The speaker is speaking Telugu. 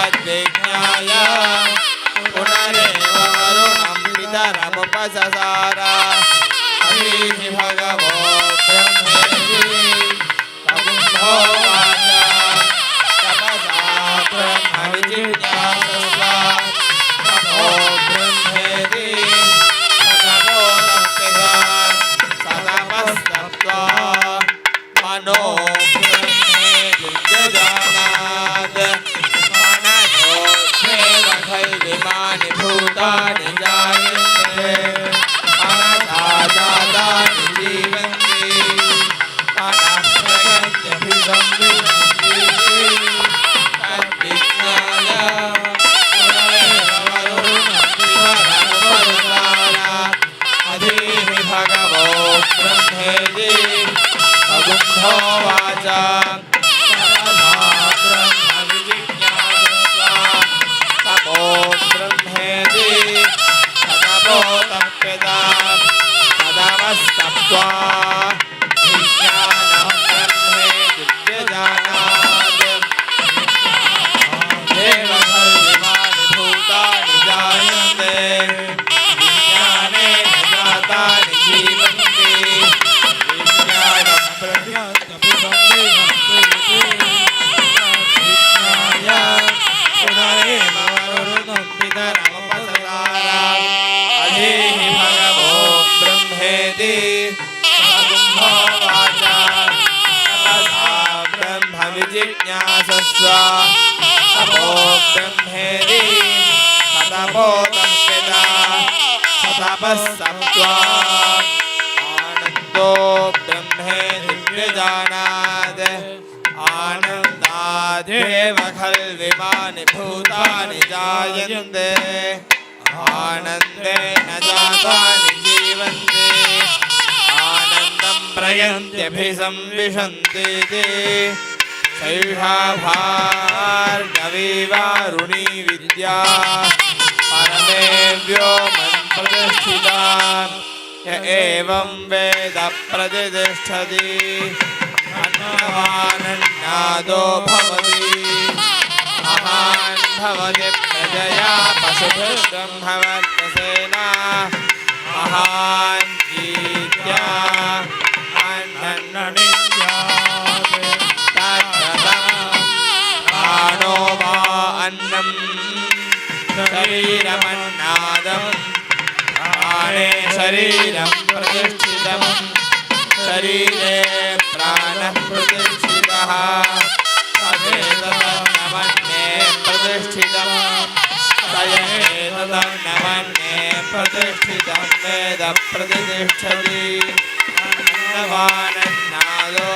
तद्विज्ञाय पुनरेव वरुणं पितरमुपससार हरिः भगवो ब्रह्मेति तगुम्भोवाच तपसा ब्रह्मविजिज्ञासुः अगुम्भोवाच तपो ब्रह्मेति तपोतप्यता तदमस्तप्त्वा आनंदो ब्रह्मेरी नमो दम्पिदा सतपस्सं आनन्दो ब्रह्मे दिव्यजानात् आनन्दादेव खल्विमानि भूतानि जायन्ते आनन्देन जातानि जीवन्ते आनन्दं प्रयन्त्यभिसंविशन्ति ते सैषा भार्गवी वारुणी विद्या परमेव्यो मन्प्रतिष्ठिता य एवं वेद प्रतिष्ठति अन्नवानन्नादो भवति महान् भवति प्रजया पशुभिर्ब्रह्मवर्चसेना महान् శరీరమన్నాదం ప్రాణే శరీరం ప్రతిష్ఠితం శరీరే ప్రాణ ప్రతిష్ఠిత నమన్నే ప్రతిష్ఠితం సయేదం నమన్నే ప్రతిష్ఠితం వేద ప్రతిష్టతి అన్నవానన్నాదో